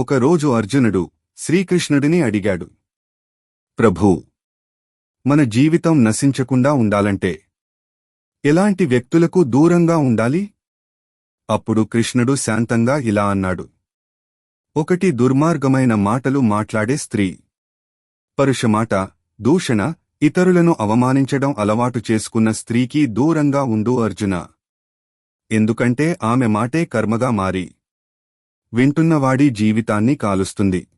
ఒకరోజు అర్జునుడు శ్రీకృష్ణుడిని అడిగాడు. ప్రభూ మన జీవితం నశించకుండా ఉండాలంటే ఎలాంటి వ్యక్తులకు దూరంగా ఉండాలి? అప్పుడు కృష్ణుడు శాంతంగా ఇలా అన్నాడు. ఒకటి దుర్మార్గమైన మాటలు మాట్లాడే స్త్రీ పరుషమాట దూషణ ఇతరులను అవమానించడం అలవాటు చేసుకున్న స్త్రీకి దూరంగా ఉండు అర్జున. ఎందుకంటే ఆమె మాటే కర్మగా మారి వింటున్నవాడి జీవితాన్ని కాలుస్తుంది.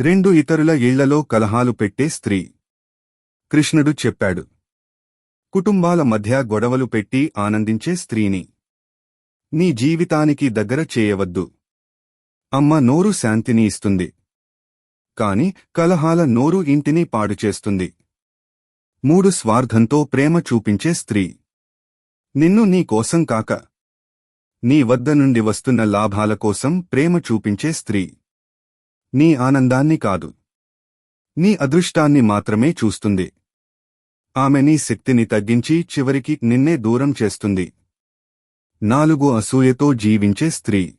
రెండు ఇతరుల ఇళ్ళలో కలహాలు పెట్టే స్త్రీ. కృష్ణుడు చెప్పాడు. కుటుంబాల మధ్య గొడవలు పెట్టి ఆనందించే స్త్రీని. నీ జీవితానికి దగ్గర చేయవద్దు. అమ్మ నోరు శాంతిని ఇస్తుంది. కాని కలహాల నోరు ఇంటిని పాడుచేస్తుంది మూడు స్వార్థంతో ప్రేమ చూపించే స్త్రీ. నిన్ను నీ కోసం కాక నీ వద్ద నుండి వస్తున్న లాభాల కోసం ప్రేమ చూపించే స్త్రీ. నీ ఆనందాన్ని కాదు. నీ అదృష్టాన్ని మాత్రమే చూస్తుంది. ఆమె నీ శక్తిని తగ్గించి చివరికి నిన్నే దూరం చేస్తుంది. నాలుగు అసూయతో జీవించే స్త్రీ.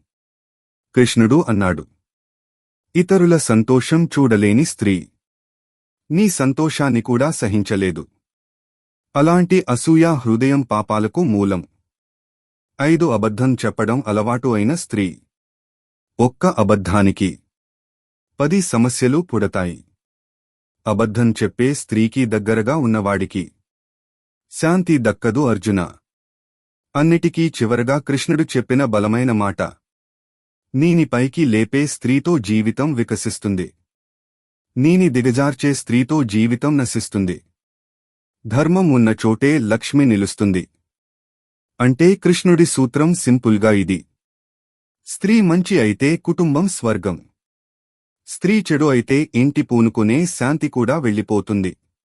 కృష్ణుడు అన్నాడు. ఇతరుల సంతోషం చూడలేని స్త్రీ. నీ సంతోషాన్ని కూడా సహించలేదు. అలాంటి అసూయ హృదయం పాపాలకు మూలం. ఐదు అబద్ధం చెప్పడం అలవాటు అయిన స్త్రీ. ఒక్క అబద్ధానికి పది సమస్యలు పుడతాయి. అబద్ధం చెప్పే స్త్రీకి దగ్గరగా ఉన్నవాడికి శాంతి దక్కదు అర్జున. అన్నిటికీ చివరగా కృష్ణుడు చెప్పిన బలమైన మాట. నీని పైకి లేపే స్త్రీతో జీవితం వికసిస్తుంది. నీని దిగజార్చే స్త్రీతో జీవితం నశిస్తుంది. ధర్మం ఉన్న చోటే లక్ష్మి నిలుస్తుంది. అంటే కృష్ణుడి సూత్రం సింపుల్గా ఇది. స్త్రీ మంచి అయితే కుటుంబం స్వర్గం. స్త్రీ చెడు అయితే ఇంటి పూనుకునే శాంతి కూడా వెళ్ళిపోతుంది.